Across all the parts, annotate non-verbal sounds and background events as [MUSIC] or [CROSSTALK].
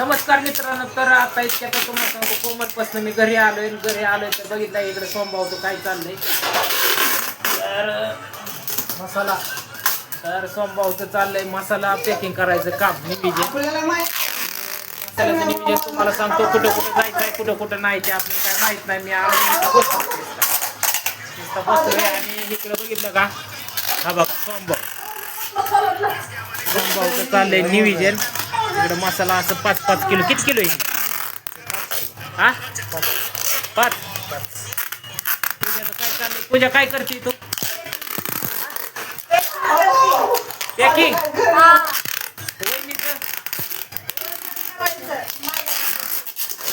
नमस्कार मित्रांनो तर आता इतक्या तर तुम्हाला सांगतो कोमटपासून मी घरी आलोय घरी आलोय तर बघितलं इकडे सोमभावचं काय चाललंय. तर मसाला. तर सोमभावचं चाललंय मसाला पॅकिंग करायचं काम निविजन मसाल्याचं निविजन तुम्हाला सांगतो कुठं कुठं जायचं आहे कुठं कुठं नाही ते आपल्याला काय माहीत नाही. मी आलो बसतोय आणि इकडे बघितलं का? हा बघा सोमभाव सोमभावचं चाललंय निविजन इकडे मसाला असं पाच पाच किलो. किती किलो आहे? हा? पाच. पूजाचं काय चाललंय पूजा काय करते तू? पॅकिंग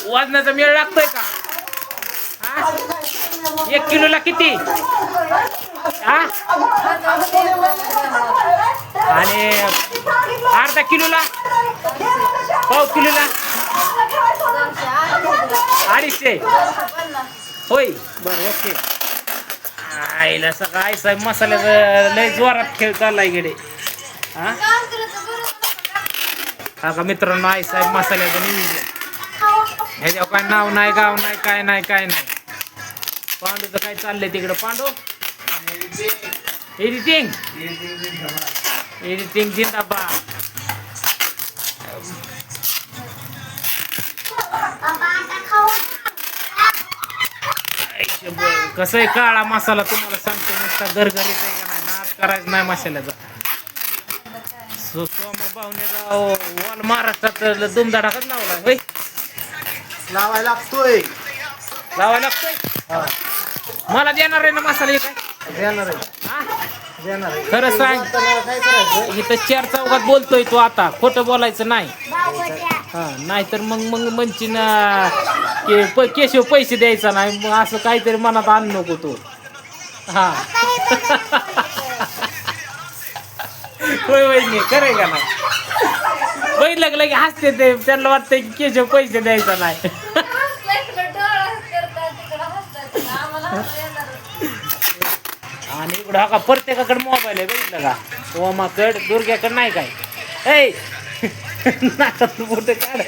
वजनाचा मेळ लागतोय का? हा? एक किलोला किती? हा? आणि अर्धा किलोला? पाव किलोला? अडीचशे. होय. बरं ओके. आईला सकाळ साहेब मसाल्याचा लय जोरात खेळ चाललाय गेले हा? हा का मित्रांनो आई साहेब मसाल्याचं नियोजन. ह्याच्यावर काय नाव नाही गाव नाही काय नाही काय नाही. पांडूचं काय चाललंय तिकडं? पांडू? एडिटिंग एडिटिंग जिंदाबाद कसं आहे काळा मसाला तुम्हाला सांगतो नुसता गरगरीत आहे का नाही? नाच करायचं नाही मसाल्याचा. सोमा पाहुणेराव वॉल महाराष्ट्रात दुमदाडाकच लावला. होय? लावायला लागतोय. लावायला लागतोय? मला देणार आहे ना मसाला काय? देणार आहे. खरं सांग. इथं चार चौकात बोलतोय तू आता. खोटं बोलायचं नाही. हा नाहीतर मग मग म्हणची ना की प केशव पैसे द्यायचा नाही. मग असं काहीतरी मनात आण नको तू. हा. होय वहिनी खरंय का नाही? बघितलं का लगे हसते ते. त्यांना वाटतंय की केशव पैसे द्यायचा नाही. आणि इकडं हा का प्रत्येकाकडे मोबाईल आहे बघितलं का? ओमाकड दुर्ग्याकडे नाही काय? ऐ! [LAUGHS] नाकात मोठे काढ.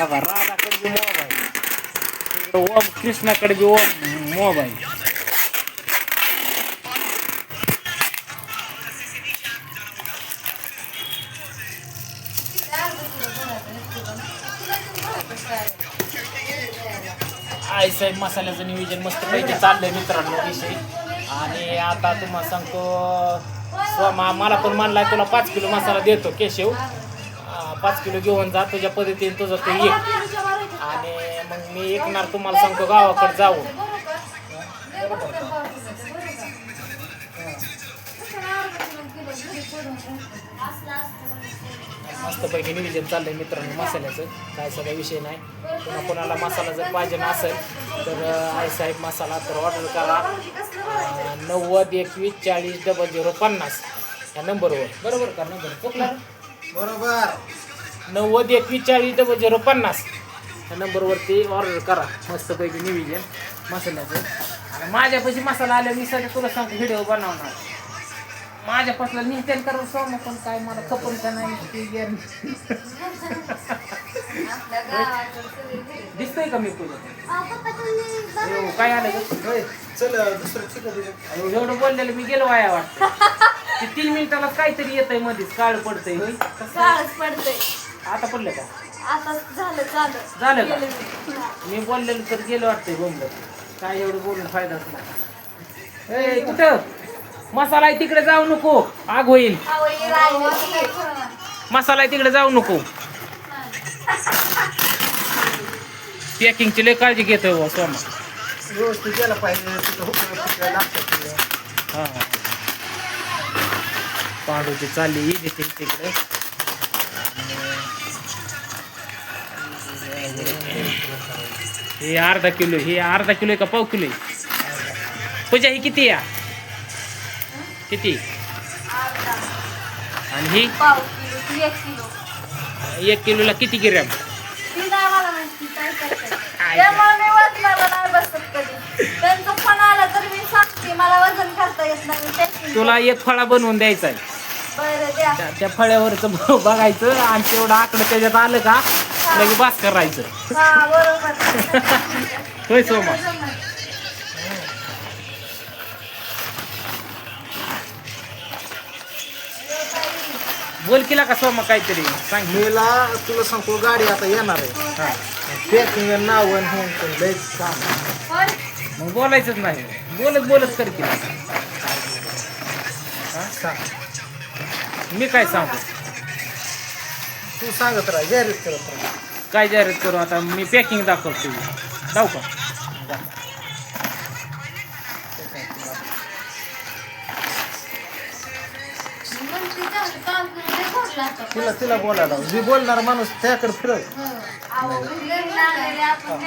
राधाकडे बी मोबाईल ओम कृष्णाकडे बी ओम मोबाईल आई साहेब मसाल्याचं नियोजन मस्त पैकी चाललंय मित्रांनो विषय. आणि आता तुम्हाला सांगतो स्वमा मला पण मानलाय तुला पाच किलो मसाला देतो केशव. पाच किलो घेऊन जा तुझ्या पद्धतीने तुझं तू ये. आणि मग मी ऐकणार तुम्हाला सांगतो गावाकडे जाऊ मस्तपैकी नियोजन चाललंय मित्रांनो मसाल्याचं. काय सगळा विषय नाही. पुन्हा कोणाला मसाला जर पाहिजे नसेल तर आई साहेब मसाला तर ऑर्डर करा. नव्वद एकवीस चाळीस डबल झिरो पन्नास. या नंबरवर. बरोबर का नंबर? चुकला? बरोबर. नव्वद एकवीस चाळीस डबल झिरो पन्नास. या नंबरवरती ऑर्डर करा. मस्तपैकी नियोजन मसाल्याचं. आणि माझ्यापाशी मसाला आल्या मी सध्या तुला सांगतो व्हिडिओ बनवणार. माझ्यापासला निश्चय करून सोम पण काय मला खपन का नाही. दिसतंय का मी तुझं काय आलं चल दुसरं एवढं बोललेलं मी गेलो वाया वाटतं. ते तीन मिनिटाला काहीतरी येतंय मध्येच काळ पडतंय. होय? काळच पडतंय. आता पडलं का? आता झालं चालू झालं का? मी. बोललेलं तर गेलं वाटतंय बोंबलं काय एवढं बोलून फायदाच नाही. कुठं? मसाला आहे तिकडे जाऊ नको. आग होईल. हे. मसाला आहे तिकडे जाऊ नको. पॅकिंगची लय काळजी घेतोय बुवा सोमा. व्यवस्थित गेलं पाहिजे तिथं हुकलं तिकडे लागतं ते. हा. पांडूची चालली येते तिकडे. हे अर्धा किलो हे अर्धा किलो आहे का पाव किलो आहे? पूजा ही किती या किती? आणि ही? पाव किलो एक किलो. एक किलोला किती ग्रॅम ती नाही मला माहिती काय करतात. त्यामुळे मी वजनाला नाही बसत कधी. त्यांचं फोन आला तर मी सांगते मला वजन करता येत नाही मी testing तुला एक फळा बनवून द्यायचा आहे. बरं द्या. त्या- त्या फळ्यावरचं बघायचं आणि तेवढं आकडं त्याच्यात आलं का लगे बास करायचं हा बरोबर. [LAUGHS] होय सोमा. बोल केला का सोमा काहीतरी? सांग मीला तुला सांगतो गाडी आता येणार आहे. हा. पॅकिंग नाव होऊन पण लयच काम होय. मग बोलायचंच नाही. बोलत बोलत कर की. सांग. मी काय सांगू? तू सांगत राहा जाहीर करत राहा. काय जाहिरात करू आता? मी पॅकिंग दाखवतो. जाऊ का? तिला तिला बोलायला. जी बोलणार माणूस त्याकडे फिरव लय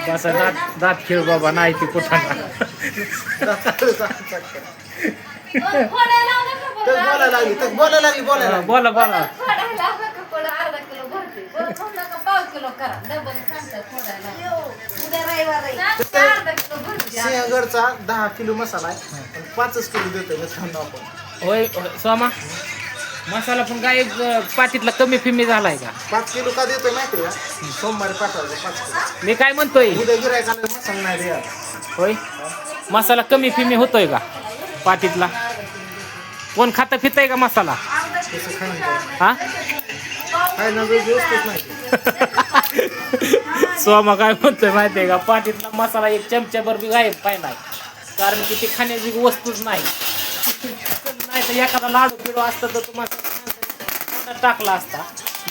बस दात दात खेळ बाबा नाही ती कुठं बोलायला लागली तर बोलायला लागली बोलायला. बोला बोला. सिंहगडचा दहा किलो मसाला आहे पाचच किलो होय होय, सोमा मसाला पण काय अं, पाटीतला कमी फिमी झालाय का? पाच किलो का देतोय माहिती आहे का? सोमवारी पाठवायचं पाच किलो. मी काय म्हणतोय? उद्या गिरायकाला मसाला नाही होय? मसाला कमी फिमी होतोय का पाटीतला कोण खातं फितय का मसाला? तसं खाणं हा? काय ना व्यवस्थित नाही. [LAUGHS] सोमा काय म्हणतोय माहितीये का? पाटीतला मसाला एक चमच्याभर बी गायब काय नाही कारण की ती खाण्याची वस्तूच नाही. तर एखादा लाडू पिडू असतं तर तुम्हाला टाकला असता.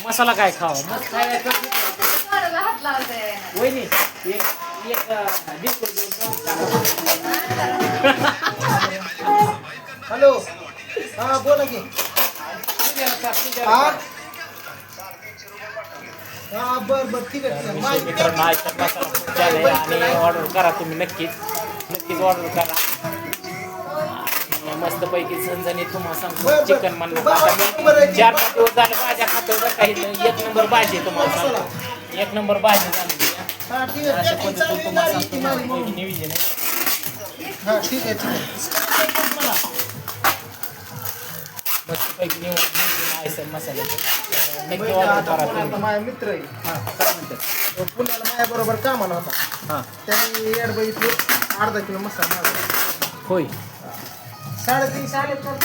मसाला काय खावा? मग. वहिनी एक एक. हॅलो. हा बोला की. हा? बर बर ठीक आहे ठीक मित्रांनो मसाला खूप छान आहे आणि ऑर्डर करा तुम्ही नक्कीच. नक्कीच ऑर्डर करा. मस्तपैकी झणझणीत तुम्हाला सांगतो. चिकन म्हणलं आता मी चार पाच दिवस झाले भाज्या खातो बरं काही एक नंबर भाजी आहे तुम्हाला सांगतो. एक नंबर भाजी झाली अशा पद्धतीने तुम्हाला सांगतो. चालेल, मस्तपैकी नियोजन आहे. हा ठीक आहे ठीक आहे. मस्तपैकी निवड नियोजन आहे सर मसाल्याचं नक्की बरं, ऑर्डर आता करा पुण्याला तुम्ही माझा मित्र आहे. हां काय म्हणतात तो पुण्याला माझ्या बरोबर कामाला होता. हां. त्यांनी अर्धा किलो मसाला मागवला. होय. साडेतीनशे आले तर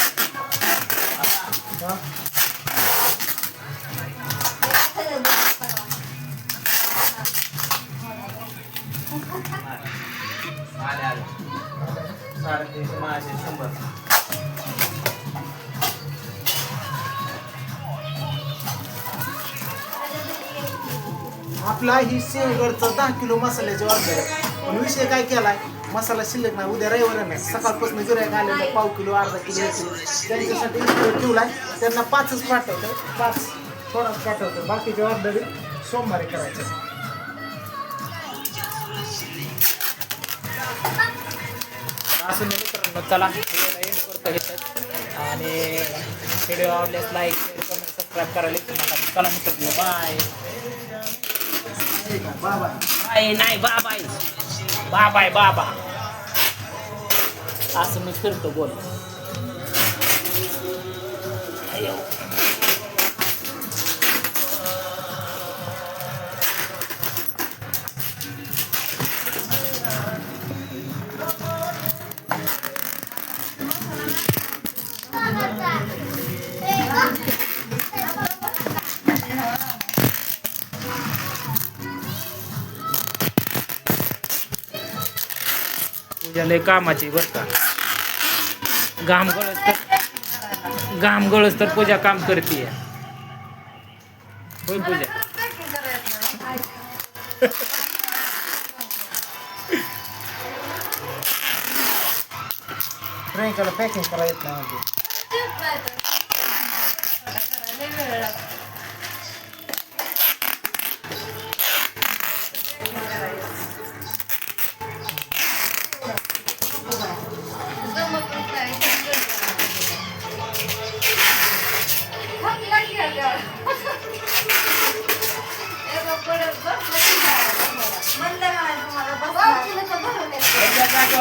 साडेतीनशे माझे शंभर. आपला ही सिंहगडचा दहा किलो मसाल्याची ऑर्डर पण विषय काय केलाय? मसाला शिल्लक नाही उद्या रविवार नाही. सकाळपासून गिरायक आलेलं पाव किलो अर्धा किलो एक किलो. त्यांच्यासाठी ठेवलाय त्यांना पाचच पाठवतं पाच थोडाच पाठवतं बाकीची ऑर्डर सोमवारी करायचं. असं नाही मित्रांनो चला. व्हिडिओला एंड करतो घेतात आणि व्हिडिओ आवडल्यास लाईक शेअर कमेंट सबस्क्राईब करायला विसरू नका. चला मित्रांनो बाय बाय नाही बाबाय बाबाय बाबा असं मी फिरतो बोल लय कामाची बरं का. घामगळच तर घामगळच तर पूजा काम करते. होय पूजा. प्रियंकाला पॅकिंग करा येत नाही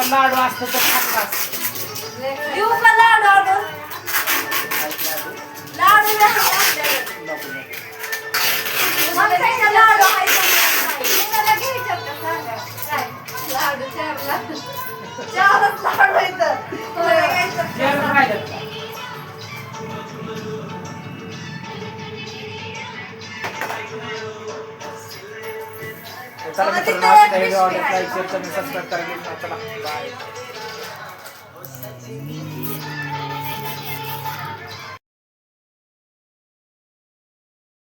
लाडू असतं तर खाल्लं देऊ का लाडू ऑर्डर? लाडू आहे आपल्याकडे. तुम्हाला काय लाडू आहे का नाही? तुम्हाला घ्यायच्यात का सांगा? काय? लाडू चार लाडू. चारच लाडू आहेत. तुम्हाला घ्यायच्यात का जेवण? राहिलं आहे. लाईक शेअर कमेंट सबस्क्राईब करा चला बाय